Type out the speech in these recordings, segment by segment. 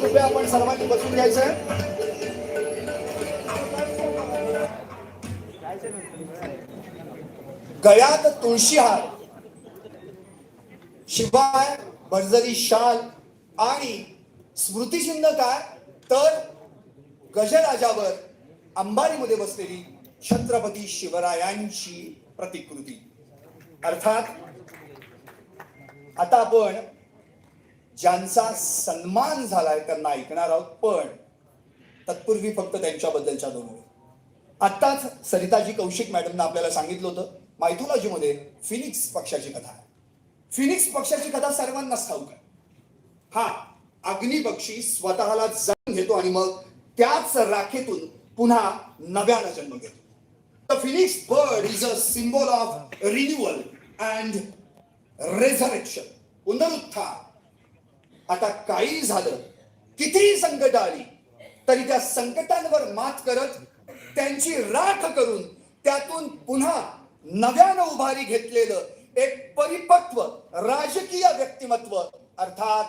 कृपया आपण सर्वांनी बसून घ्यायचं. गळ्यात तुळशी हार शिवाय बर्जरी शाल आणि स्मृतिचिन्ह काय? तर गजराजावर अंबारीमध्ये बसलेली छत्रपती शिवरायांची प्रतिकृती. अर्थात आता आपण ज्यांचा सन्मान झालाय त्यांना ऐकणार आहोत पण तत्पूर्वी फक्त त्यांच्याबद्दलच्या दोन ओळी. आत्ताच सरिताजी कौशिक मॅडमनं आपल्याला सांगितलं होतं मायथोलॉजीमध्ये फिनिक्स पक्षाची कथा आहे. फिनिक्स पक्षाची कथा सर्वांनाच ठाऊक आहे. हा अग्निपक्षी स्वतःला जाणून घेतो आणि मग त्याच राखेतून पुन्हा नव्यानं जन्म घेतो. The phoenix bird is a symbol of renewal and resurrection पुनरुत्थान. आता काही झालं कितीही संकट आली तरी त्या संकटांवर मात करत त्यांची राख करून त्यातून पुन्हा नव्यानं उभारी घेतलेलं एक परिपक्व राजकीय व्यक्तिमत्व अर्थात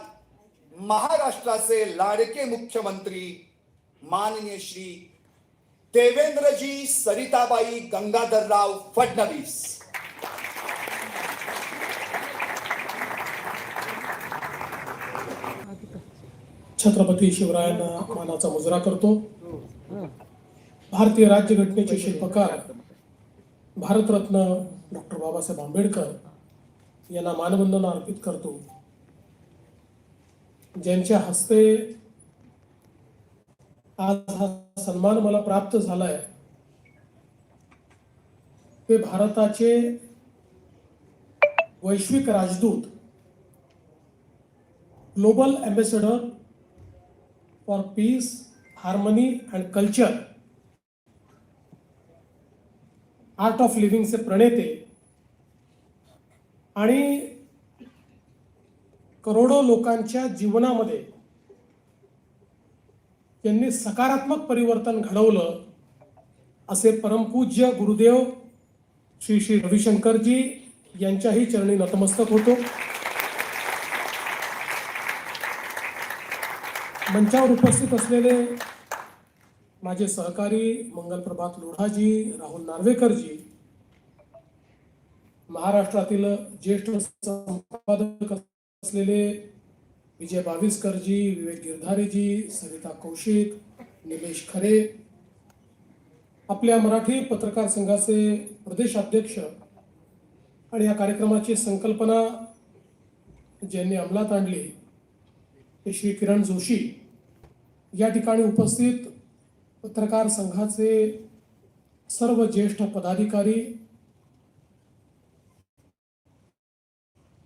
महाराष्ट्राचे लाडके मुख्यमंत्री माननीय श्री देवेंद्रजी सरिताबाई गंगाधरराव फडणवीस. छत्रपती शिवरायांना मानाचा मुजरा करतो. भारतीय राज्यघटनेचे शिल्पकार भारतरत्न डॉक्टर बाबासाहेब आंबेडकर यांना मानवंदना अर्पित करतो. ज्यांच्या हस्ते आज हा सन्मान मला प्राप्त झालाय ते भारताचे वैश्विक राजदूत global ambassador for peace harmony and culture art of लिव्हिंगचे प्रणेते. आणि करोडो लोकांच्या जीवनामध्ये त्यांनी सकारात्मक परिवर्तन घडवलं असे परमपूज्य गुरुदेव श्री श्री रविशंकरजी यांच्याही चरणी नतमस्तक होतो. मंचावर उपस्थित असलेले माझे सहकारी मंगलप्रभात लोढाजी राहुल नार्वेकरजी महाराष्ट्रातील ज्येष्ठ संपादक असलेले विजय बावीसकरजी विवेक गिरधारेजी सरिता कौशिक निलेश खरे आपल्या मराठी पत्रकार संघाचे प्रदेशाध्यक्ष आणि या कार्यक्रमाची संकल्पना ज्यांनी अंमलात आणली ते श्री किरण जोशी या ठिकाणी उपस्थित पत्रकार संघाचे सर्व ज्येष्ठ पदाधिकारी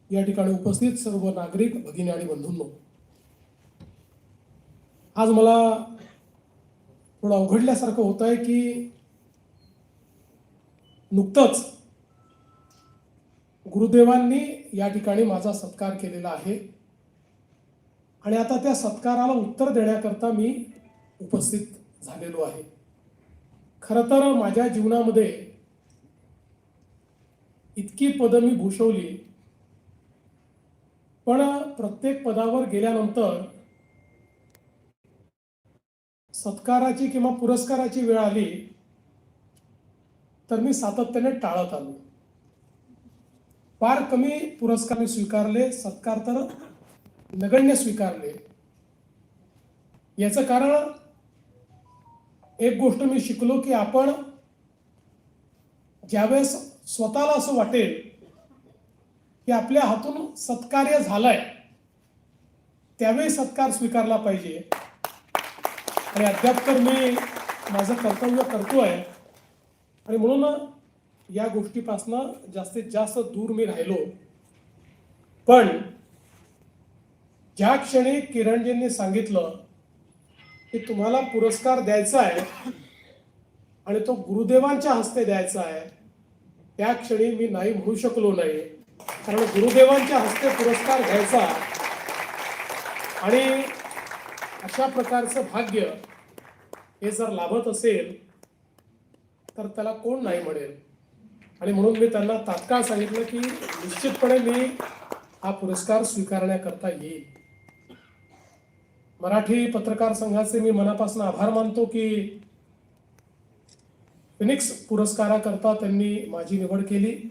या ठिकाणी उपस्थित सर्व नागरिक भगिनी आणि बंधूंनो. आज मला थोडं अवघडल्यासारखं होत आहे की नुकतंच गुरुदेवांनी या ठिकाणी माझा सत्कार केलेला आहे. आणि आता त्या सत्काराला उत्तर देण्याकरता मी उपस्थित झालेलो आहे. खरं तर माझ्या जीवनामध्ये इतकी पदं मी भूषवली पण प्रत्येक पदावर गेल्यानंतर सत्काराची किंवा पुरस्काराची वेळ आली तर मी सातत्याने टाळत आलो. फार कमी पुरस्कार मी स्वीकारले सत्कार तर नगण्य स्वीकारले. याचं कारण एक गोष्ट मी शिकलो की आपण ज्यावेळेस स्वतःला असं वाटेल की आपल्या हातून सत्कार्य झालंय त्यावेळी सत्कार स्वीकारला पाहिजे. आणि अद्याप तर मी माझं कर्तव्य करतोय. आणि म्हणून या गोष्टीपासनं जास्तीत जास्त दूर मी राहिलो. पण ज्या क्षणी किरणजींनी सांगितलं की तुम्हाला पुरस्कार द्यायचा आहे आणि तो गुरुदेवांच्या हस्ते द्यायचा आहे त्या क्षणी मी नाही म्हणू शकलो नाही. कारण गुरुदेवांच्या हस्ते पुरस्कार घ्यायचा आणि अशा प्रकारचं भाग्य हे जर लाभत असेल तर त्याला कोण नाही म्हणेल? आणि म्हणून मी त्यांना तात्काळ सांगितलं की निश्चितपणे मी हा पुरस्कार स्वीकारण्याकरता येईल. मराठी पत्रकार संघाचे मी मनापासून आभार मानतो की फिनिक्स पुरस्काराकरता त्यांनी माझी निवड केली.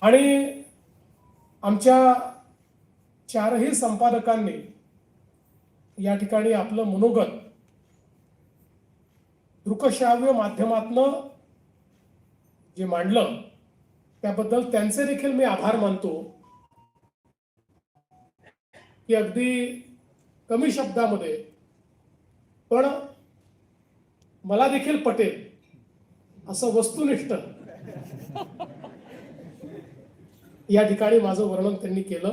आणि आमच्या चारही संपादकांनी या ठिकाणी आपलं मनोगत दृकश्राव्य माध्यमातनं जे मांडलं त्याबद्दल त्यांचे देखील मी आभार मानतो. की अगदी कमी शब्दामध्ये पण मला देखील पटेल असं वस्तुनिष्ठ. या ठिकाणी माझं वर्णन त्यांनी केलं.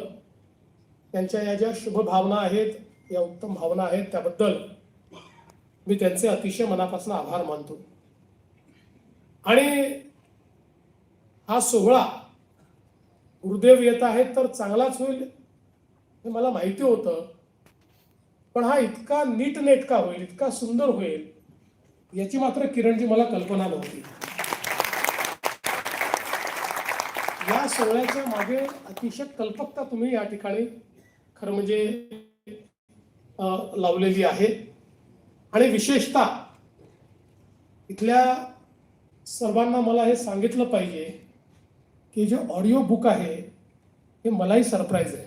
त्यांच्या या ज्या शुभ भावना आहेत या उत्तम भावना आहेत त्याबद्दल मी त्यांचे अतिशय मनापासून आभार मानतो. आणि हा सोहळा गुरुदेव येत आहेत तर चांगलाच होईल हे मला माहिती होतं. पण हा इतका नीटनेटका होईल इतका सुंदर होईल याची मात्र किरणजी मला कल्पना नव्हती. या सोहळ्याच्या मागे अतिशय कल्पकता तुम्ही या ठिकाणी खरं म्हणजे लावलेली आहे. आणि विशेषतः इथल्या सर्वांना मला हे सांगितलं पाहिजे की जे ऑडिओ बुक आहे हे मलाही सरप्राईज आहे.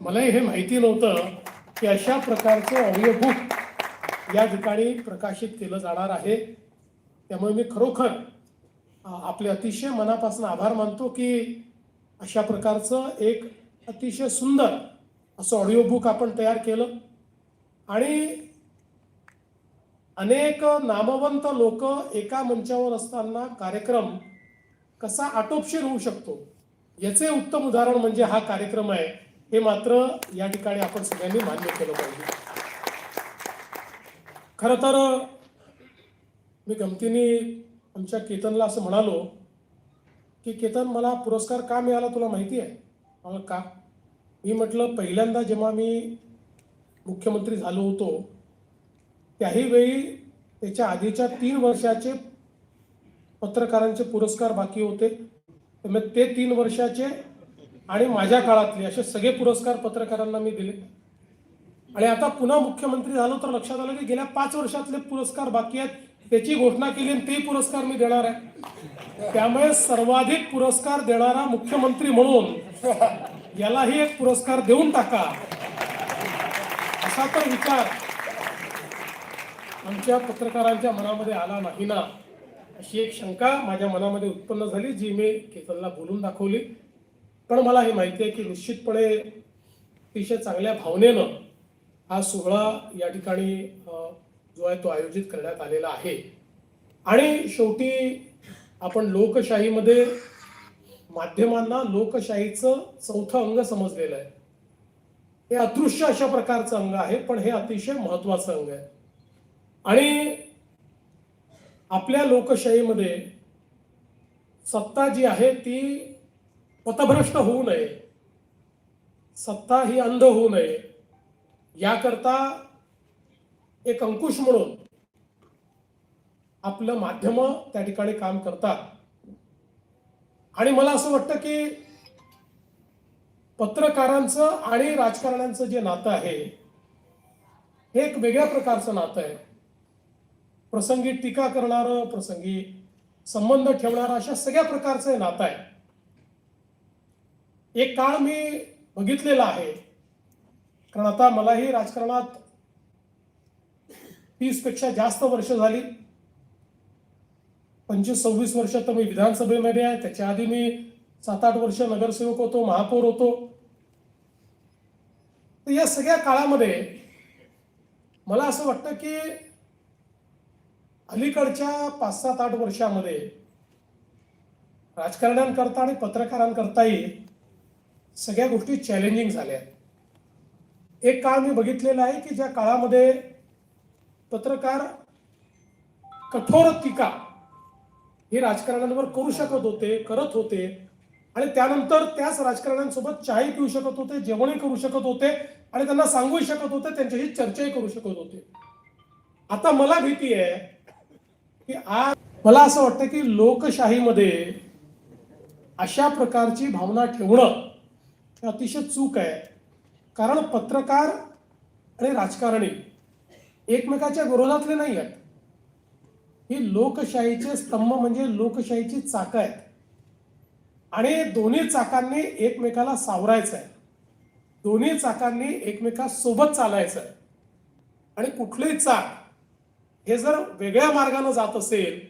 मलाही हे माहिती नव्हतं की अशा प्रकारचं ऑडिओ बुक या ठिकाणी प्रकाशित केलं जाणार आहे. त्यामुळे मी खरोखर आपले अतिशय मनापासून आभार मानतो की अशा प्रकारचं एक अतिशय सुंदर असं ऑडिओ बुक आपण तयार केलं. आणि अनेक नामवंत लोक एका मंचावर असताना कार्यक्रम कसा आटोपशीर होऊ शकतो याचे उत्तम उदाहरण म्हणजे हा कार्यक्रम आहे. हे मात्र या ठिकाणी आपण सगळ्यांनी मान्य केलं पाहिजे. खरं तर मी गमतीने आमच्या केतनला असं म्हणालो की केतन मला पुरस्कार का मिळाला तुला माहिती आहे? मला का? मी म्हटलं पहिल्यांदा जेव्हा मी मुख्यमंत्री झालो होतो त्याही वेळी त्याच्या आधीच्या तीन वर्षाचे पत्रकारांचे पुरस्कार बाकी होते. त्यामुळे ते तीन वर्षाचे आणि माझ्या काळातले असे सगळे पुरस्कार पत्रकारांना मी दिले. आणि आता पुन्हा मुख्यमंत्री झालो तर लक्षात आलं की गेल्या पाच वर्षातले पुरस्कार बाकी आहेत. त्याची घोषणा केली आणि ते पुरस्कार मी देणार आहे. त्यामुळे सर्वाधिक पुरस्कार देणारा मुख्यमंत्री म्हणून यालाही एक पुरस्कार देऊन टाका. असा तर विचार आमच्या पत्रकारांच्या मनामध्ये आला नाही ना अशी एक शंका माझ्या मनामध्ये उत्पन्न झाली जी मी केतनला बोलून दाखवली. पण मला हे माहिती आहे की निश्चितपणे अतिशय चांगल्या भावनेनं हा सोहळा या ठिकाणी जो आहे तो आयोजित करण्यात आलेला आहे. आणि शेवटी आपण लोकशाहीमध्ये माध्यमांना लोकशाहीचं चौथं अंग समजलेलं आहे. हे अदृश्य अशा प्रकारचं अंग आहे पण हे अतिशय महत्वाचं अंग आहे. आणि आपल्या लोकशाहीमध्ये सत्ता जी आहे ती पथभ्रष्ट होऊ नये. सत्ता ही अंध होऊ नये. याकरता एक अंकुश म्हणून आपलं माध्यम त्या ठिकाणी काम करतात. आणि मला असं वाटतं की पत्रकारांचं आणि राजकारण्यांचं जे नातं आहे हे एक वेगळ्या प्रकारचं नातं आहे. प्रसंगी टीका करणारं प्रसंगी संबंध ठेवणारं अशा सगळ्या प्रकारचं हे नातं आहे. एक काळ मी बघितलेला आहे. कारण आता मलाही राजकारणात तीसपेक्षा जास्त वर्ष झाली. पंचवीस सव्वीस वर्ष तर मी विधानसभेमध्ये आहे. त्याच्या आधी मी सात आठ वर्ष नगरसेवक होतो महापौर होतो. तर या सगळ्या काळामध्ये मला असं वाटतं की अलीकडच्या पाच सात आठ वर्षामध्ये राजकारण्यांकरता आणि पत्रकारांकरताही सगळ्या गोष्टी चॅलेंजिंग झाल्या. आहेत एक काळ मी बघितलेला आहे की ज्या काळामध्ये पत्रकार कठोर टीका हे राजकारण्यांवर करू शकत होते करत होते आणि त्यानंतर त्याच राजकारण्यांसोबत चहाही पिऊ शकत होते जेवणही करू शकत होते आणि त्यांना सांगूही शकत होते त्यांच्याशी चर्चाही करू शकत होते. आता मला भीती आहे की आज मला असं वाटतं की लोकशाहीमध्ये अशा प्रकारची भावना ठेवणं हे अतिशय चूक आहे. कारण पत्रकार आणि राजकारणी एकमेकाच्या विरोधातले नाही आहेत. ही लोकशाहीचे स्तंभ म्हणजे लोकशाहीची चाकं आहेत. आणि दोन्ही चाकांनी एकमेकाला सावरायचं आहे दोन्ही चाकांनी एकमेकासोबत चालायचं आहे आणि कुठलीही चाक हे जर वेगळ्या मार्गाने जात असेल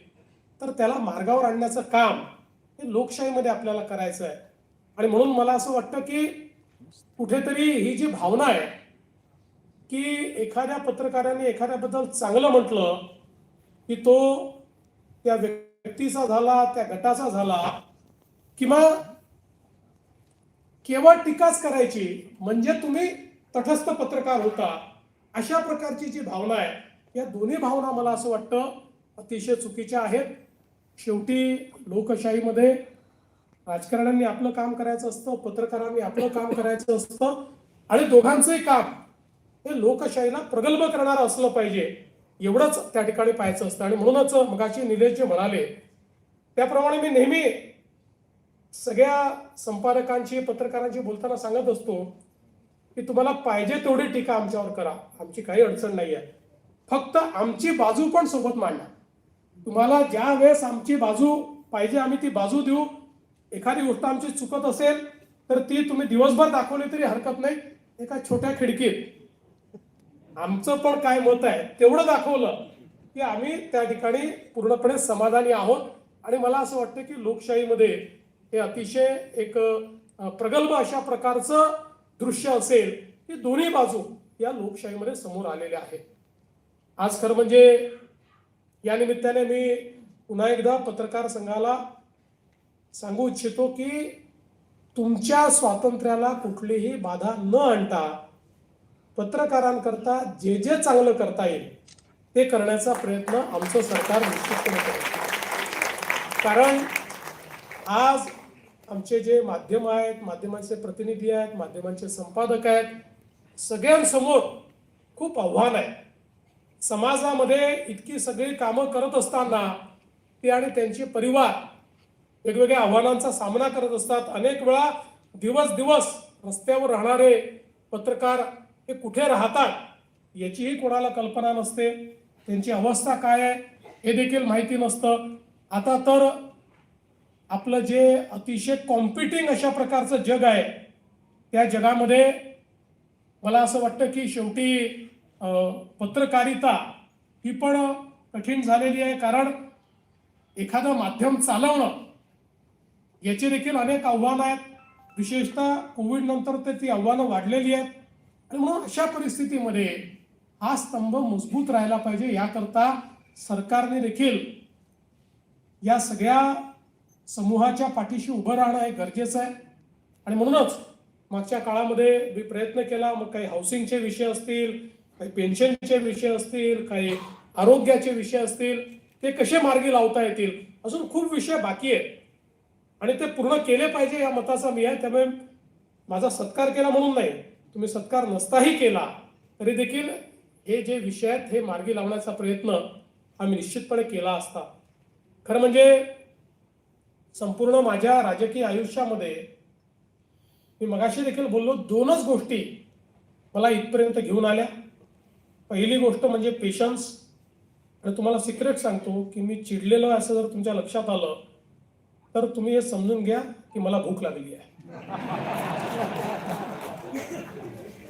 तर त्याला मार्गावर आणण्याचं काम हे लोकशाहीमध्ये आपल्याला करायचं आहे आणि म्हणून मला असं वाटतं की कुठेतरी ही जी भावना आहे की एखाद्या पत्रकाराने एखाद्याबद्दल चांगलं म्हटलं की तो त्या व्यक्तीचा झाला त्या गटाचा झाला किंवा केवळ टीकाच करायची म्हणजे तुम्ही तटस्थ पत्रकार होता अशा प्रकारची जी भावना आहे या दोन्ही भावना मला असं वाटतं अतिशय चुकीच्या आहेत. शेवटी लोकशाहीमध्ये राजकारण्यांनी आपलं काम करायचं असतं पत्रकारांनी आपलं काम करायचं असतं आणि दोघांचंही काम हे लोकशाहीला प्रगल्भ करणारं असलं पाहिजे. एवढंच त्या ठिकाणी पाहायचं असतं. आणि म्हणूनच मगाशी निलेश जे म्हणाले त्याप्रमाणे मी नेहमी सगळ्या संपादकांशी पत्रकारांशी बोलताना सांगत असतो की तुम्हाला पाहिजे तेवढी टीका आमच्यावर करा. आमची काही अडचण नाही आहे. फक्त आमची बाजू पण सोबत मांडा. तुम्हाला ज्या वेळेस आमची बाजू पाहिजे आम्ही ती बाजू देऊ. एखादी गोष्ट आमची चुकत असेल तर ती तुम्ही दिवसभर दाखवली तरी हरकत नाही. एका छोट्या खिडकीत. आमचं पण काय मत आहे तेवढं दाखवलं की आम्ही त्या ठिकाणी पूर्णपणे समाधानी आहोत. आणि मला असं वाटतं की लोकशाहीमध्ये हे अतिशय एक प्रगल्भ अशा प्रकारचं दृश्य असेल की दोन्ही बाजू या लोकशाहीमध्ये समोर आलेल्या आहेत. आज खरं म्हणजे या निमित्ताने मी पुन्हा एकदा पत्रकार संघाला सांगू इच्छितो की तुमच्या स्वातंत्र्याला कुठलीही बाधा न आणता पत्रकारांकरता जे जे चांगलं करता येईल ते करण्याचा प्रयत्न आमचं सरकार निश्चितपणे करत कारण आज आमचे जे माध्यम आहेत माध्यमांचे प्रतिनिधी आहेत माध्यमांचे संपादक आहेत सगळ्यांसमोर खूप आव्हान आहे. समाजामध्ये इतकी सगळी कामं करत असताना ते आणि त्यांचे परिवार वेगवेगळ्या आव्हानांचा सामना करत असतात. अनेक वेळा दिवस दिवस रस्त्यावर राहणारे पत्रकार हे कुठे राहतात याचीही कोणाला कल्पना नसते. त्यांची अवस्था काय आहे हे देखील माहिती नसतं. आता तर आपलं जे अतिशय कॉम्पिटिंग अशा प्रकारचं जग आहे त्या जगामध्ये मला असं वाटतं की शेवटी पत्रकारिता ही पण कठीण झालेली आहे. कारण एखादं माध्यम चालवणं याचे देखील अनेक आव्हानं आहेत. विशेषतः कोविड नंतर तर ती आव्हानं वाढलेली आहेत. आणि म्हणून अशा परिस्थितीमध्ये हा स्तंभ मजबूत राहायला पाहिजे. याकरता सरकारने देखील या सगळ्या समूहाच्या पाठीशी उभं राहणं हे गरजेचं आहे. आणि म्हणूनच मागच्या काळामध्ये मी प्रयत्न केला. मग काही हाऊसिंगचे विषय असतील काही पेन्शनचे विषय असतील काही आरोग्याचे विषय असतील ते कसे मार्गी लावता येतील? अजून खूप विषय बाकी आहेत. आणि ते पूर्ण केले पाहिजे या मताचा मी आहे. त्यामुळे माझा सत्कार केला म्हणून नाही. तुम्ही सत्कार नसताही केला तरी देखील हे जे विषय आहेत हे मार्गी लावण्याचा प्रयत्न आम्ही निश्चितपणे केला असता. खरं म्हणजे संपूर्ण माझ्या राजकीय आयुष्यामध्ये मी मगाशी देखील बोललो दोनच गोष्टी मला इथपर्यंत घेऊन आल्या. पहिली गोष्ट म्हणजे पेशन्स आणि तुम्हाला सिक्रेट सांगतो की मी चिडलेलो आहे असं जर तुमच्या लक्षात आलं तर तुम्ही हे समजून घ्या की मला भूक लागली आहे.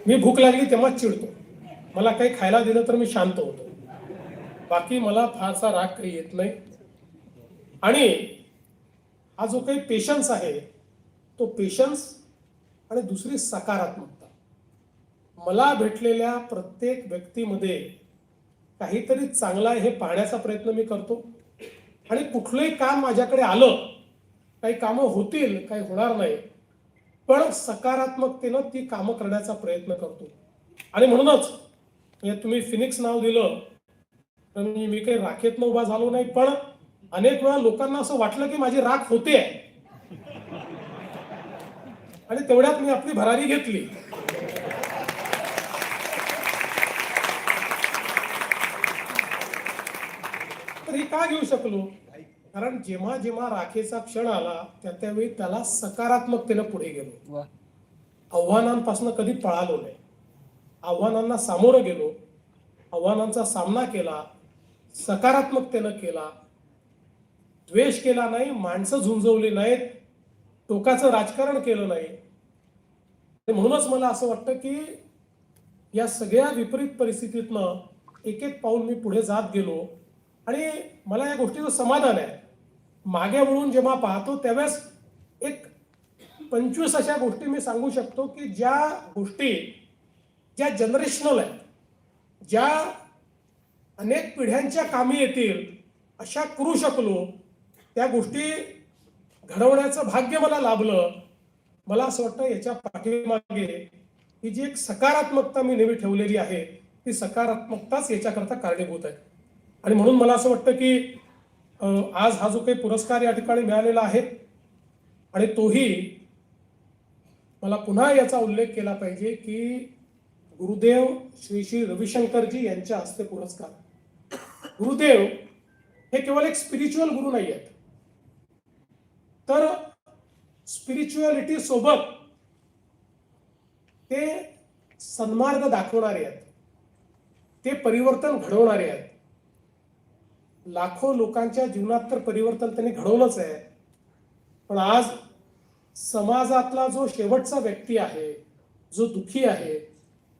मी भूक लागली तेव्हाच चिडतो. मला काही खायला दिलं तर मी शांत होतो. बाकी मला फारसा राग काही येत नाही. आणि हा जो काही पेशन्स आहे तो पेशन्स आणि दुसरी सकारात्मकता. मला भेटलेल्या प्रत्येक व्यक्तीमध्ये काहीतरी चांगला आहे हे पाहण्याचा प्रयत्न मी करतो. आणि कुठलंही काम माझ्याकडे आलं काही कामं होतील काही होणार नाही. पण सकारात्मकतेनं ती कामं करण्याचा प्रयत्न करतो. आणि म्हणूनच म्हणजे तुम्ही फिनिक्स नाव दिलं तर मी मी काही राखेतनं उभा झालो नाही पण अनेक वेळा लोकांना असं वाटलं की माझी राख होते. आणि तेवढ्यात मी आपली भरारी घेतली. तर हे का घेऊ शकलो? कारण जेव्हा जेव्हा राखेचा क्षण आला त्या त्यावेळी त्याला सकारात्मकतेनं पुढे गेलो. आव्हानांपासून कधी पळालो नाही. आव्हानांना सामोरं गेलो. आव्हानांचा सामना केला सकारात्मकतेनं केला. द्वेष केला नाही माणसं झुंजवली नाहीत टोकाचं राजकारण केलं नाही. म्हणूनच मला असं वाटतं की या सगळ्या विपरीत परिस्थितीतनं एक एक पाऊल मी पुढे जात गेलो. आणि मला या गोष्टीचं समाधान आहे. मागे वळून जेव्हा पाहतो त्यावेळेस एक पंचवीस अशा गोष्टी मी सांगू शकतो की ज्या गोष्टी ज्या जनरेशनल आहेत ज्या अनेक पिढ्यांच्या कामी येतील अशा करू शकलो त्या गोष्टी घडवण्याचं भाग्य मला लाभलं. मला असं वाटतं याच्या पाठीमागे ही जी एक सकारात्मकता मी नेहमी ठेवलेली आहे ती सकारात्मकताच याच्याकरता कारणीभूत आहे. आणि म्हणून मला असं वाटतं की आज हा जो काही पुरस्कार या ठिकाणी मिळालेला आहे आणि तोही मला पुन्हा याचा उल्लेख केला पाहिजे की गुरुदेव श्री श्री रविशंकरजी यांच्या हस्ते पुरस्कार. गुरुदेव हे केवळ एक स्पिरिच्युअल गुरु नाही आहेत. तर स्पिरिच्युअलिटी सोबत ते सन्मार्ग दाखवणारे आहेत. ते परिवर्तन घडवणारे आहेत. लाखो लोकांच्या जीवनात तर परिवर्तन त्यांनी घडवलंच आहे. पण आज समाजातला जो शेवटचा व्यक्ती आहे जो दुखी आहे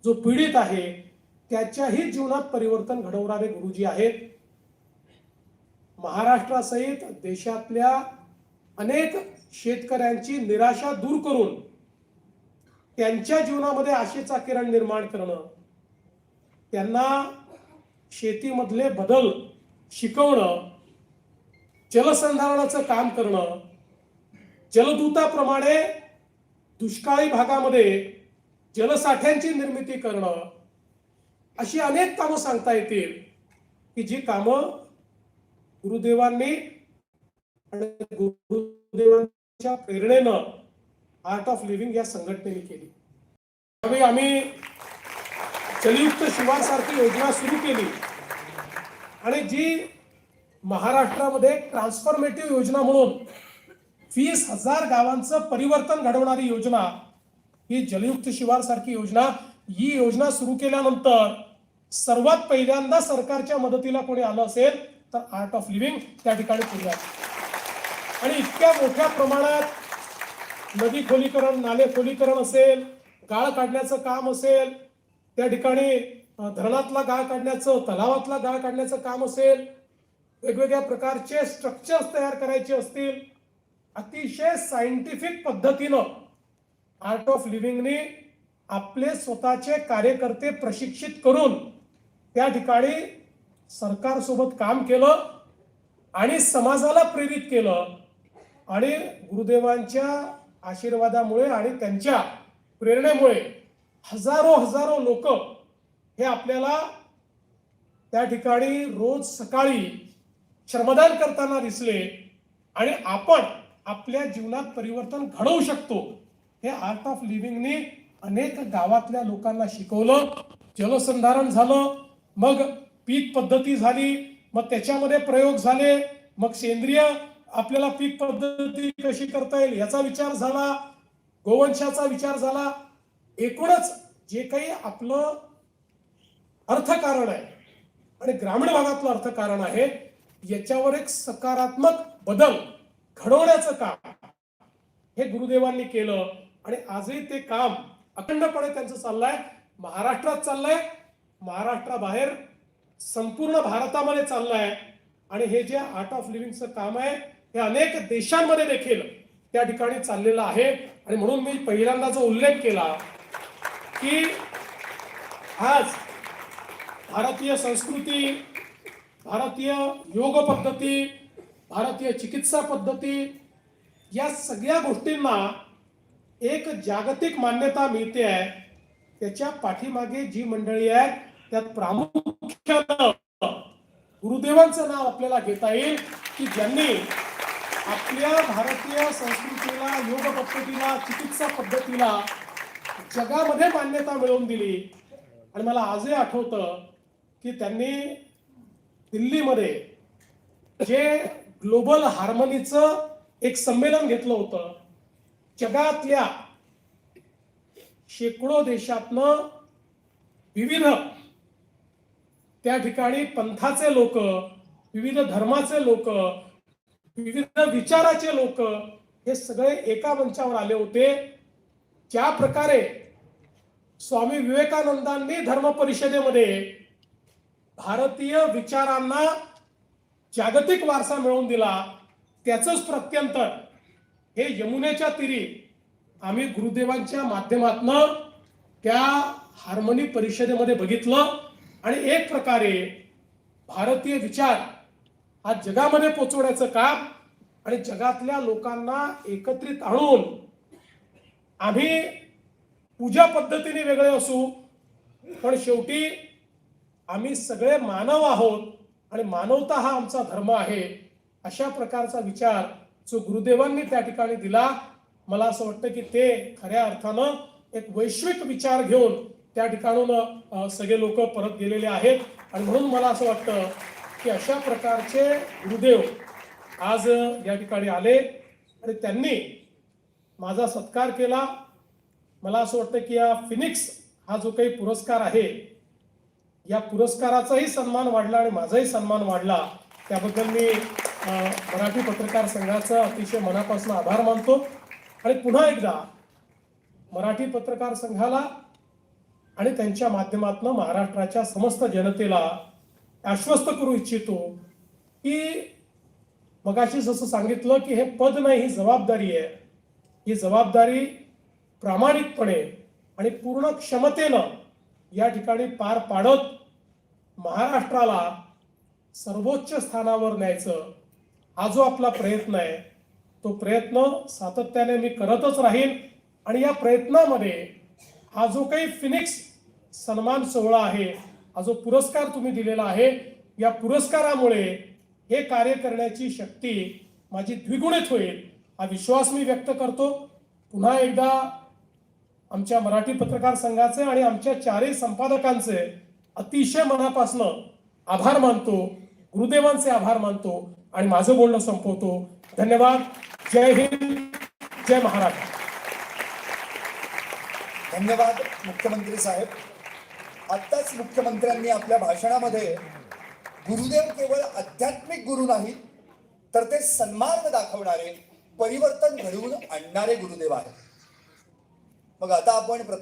जो पीडित आहे त्याच्याही जीवनात परिवर्तन घडवणारे गुरुजी आहेत. महाराष्ट्रासहित देशातल्या अनेक शेतकऱ्यांची निराशा दूर करून त्यांच्या जीवनामध्ये आशेचा किरण निर्माण करणं त्यांना शेतीमधले बदल शिकवणं जलसंधारणाचं काम करणं जलदूताप्रमाणे दुष्काळी भागामध्ये जलसाठ्यांची निर्मिती करणं अशी अनेक कामं सांगता येतील की जी कामं गुरुदेवांनी आणि गुरुदेवांच्या प्रेरणेनं आर्ट ऑफ लिव्हिंग या संघटनेने केली. त्यावेळी आम्ही जलयुक्त शिवारसारखी योजना सुरू केली. आणि जी महाराष्ट्रामध्ये ट्रान्सफॉर्मेटिव्ह योजना म्हणून वीस हजार गावांचं परिवर्तन घडवणारी योजना ही जलयुक्त शिवार सारखी योजना ही योजना सुरू केल्यानंतर सर्वात पहिल्यांदा सरकारच्या मदतीला कोणी आलं असेल तर आर्ट ऑफ लिव्हिंग त्या ठिकाणी पुढे आणि इतक्या मोठ्या प्रमाणात नदी खोलीकरण नाले खोलीकरण असेल गाळ काढण्याचं काम असेल त्या ठिकाणी धरणातला गाळ काढण्याचं तलावातला गाळ काढण्याचं काम असेल वेगवेगळ्या प्रकारचे स्ट्रक्चर्स तयार करायचे असतील अतिशय सायंटिफिक पद्धतीनं आर्ट ऑफ लिव्हिंगने आपले स्वतःचे कार्यकर्ते प्रशिक्षित करून त्या ठिकाणी सरकारसोबत काम केलं आणि समाजाला प्रेरित केलं आणि गुरुदेवांच्या आशीर्वादामुळे आणि त्यांच्या प्रेरणेमुळे हजारो हजारो लोक हे आपल्याला त्या ठिकाणी रोज सकाळी श्रमदान करताना दिसले आणि आपण आपल्या जीवनात परिवर्तन घडवू शकतो हे आर्ट ऑफ लिव्हिंगने अनेक गावातल्या लोकांना शिकवलं. जलसंधारण झालं मग पीक पद्धती झाली मग त्याच्यामध्ये प्रयोग झाले मग सेंद्रिय आपल्याला पीक पद्धती कशी करता येईल याचा विचार झाला गोवंशाचा विचार झाला. एकूणच जे काही आपलं अर्थकारण आहे. आणि ग्रामीण भागातलं अर्थकारण आहे याच्यावर एक सकारात्मक बदल घडवण्याचं काम हे गुरुदेवांनी केलं. आणि आजही ते काम अखंडपणे त्यांचं चाललंय. महाराष्ट्रात चाललंय. महाराष्ट्राबाहेर संपूर्ण भारतामध्ये चाललंय. आणि हे जे आर्ट ऑफ लिव्हिंगचं काम आहे हे अनेक देशांमध्ये देखील त्या ठिकाणी चाललेलं आहे. आणि म्हणून मी पहिल्यांदा जो उल्लेख केला की आज भारतीय संस्कृती भारतीय योग पद्धती भारतीय चिकित्सा पद्धती या सगळ्या गोष्टींना एक जागतिक मान्यता मिळते आहे. त्याच्या पाठीमागे जी मंडळी आहेत त्यात प्रामुख्यानं गुरुदेवांचं नाव आपल्याला घेता येईल की ज्यांनी आपल्या भारतीय संस्कृतीला योग पद्धतीला चिकित्सा पद्धतीला जगामध्ये मान्यता मिळवून दिली. आणि मला आजही आठवतं की त्यांनी दिल्लीमध्ये जे ग्लोबल हार्मनीचं एक संमेलन घेतलं होतं जगातल्या शेकडो देशातनं विविध त्या ठिकाणी पंथाचे लोक विविध धर्माचे लोक विविध विचाराचे लोक हे सगळे एका मंचावर आले होते. ज्या प्रकारे स्वामी विवेकानंदांनी धर्म परिषदेमध्ये भारतीय विचारांना जागतिक वारसा मिळवून दिला त्याचंच प्रत्यंतर हे यमुनेच्या तिरी आम्ही गुरुदेवांच्या माध्यमातनं त्या हार्मनी परिषदेमध्ये बघितलं. आणि एक प्रकारे भारतीय विचार हा जगामध्ये पोचवण्याचं काम आणि जगातल्या लोकांना एकत्रित आणून आम्ही पूजा पद्धतीने वेगळे असू पण शेवटी आम्ही सगळे मानव आहोत आणि मानवता हा आमचा धर्म आहे अशा प्रकारचा विचार जो गुरुदेवांनी त्या ठिकाणी दिला मला असं वाटतं की ते खऱ्या अर्थानं एक वैश्विक विचार घेऊन त्या ठिकाणून सगळे लोक परत गेलेले आहेत. आणि म्हणून मला असं वाटतं की अशा प्रकारचे गुरुदेव आज या ठिकाणी आले आणि त्यांनी माझा सत्कार केला. मला असं वाटतं की या फिनिक्स हा जो काही पुरस्कार आहे या पुरस्काराचाही सन्मान वाढला आणि माझाही सन्मान वाढला त्याबद्दल मी मराठी पत्रकार संघाचा अतिशय मनापासून आभार मानतो. आणि पुन्हा एकदा मराठी पत्रकार संघाला आणि त्यांच्या माध्यमातून महाराष्ट्राच्या समस्त जनतेला आश्वस्त करू इच्छितो की मगाशी जसं सांगितलं की हे पद नाही ही जबाबदारी आहे. ही जबाबदारी प्रामाणिकपणे आणि पूर्ण क्षमतेनं या ठिकाणी पार पाडत महाराष्ट्राला सर्वोच्च स्थानावर न्यायचं हा जो आपला प्रयत्न आहे तो प्रयत्न सातत्याने मी करतच राहीन. आणि या प्रयत्नामध्ये हा जो काही फिनिक्स सन्मान सोहळा आहे हा जो पुरस्कार तुम्ही दिलेला आहे या पुरस्कारामुळे हे कार्य करण्याची शक्ती माझी द्विगुणित होईल हा विश्वास मी व्यक्त करतो. पुन्हा एकदा आमच्या मराठी पत्रकार संघाचे आणि आमच्या चारही संपादकांचे अतिशय मनापासनं आभार मानतो गुरुदेवांचे आभार मानतो आणि माझं बोलणं संपवतो. धन्यवाद. जय हिंद. जय महाराष्ट्र. धन्यवाद मुख्यमंत्री साहेब. आत्ताच मुख्यमंत्र्यांनी आपल्या भाषणामध्ये गुरुदेव केवळ आध्यात्मिक गुरु नाहीत तर ते सन्मार्ग दाखवणारे परिवर्तन घडवून आणणारे गुरुदेव आहेत. मग आता आपण प्रत्येक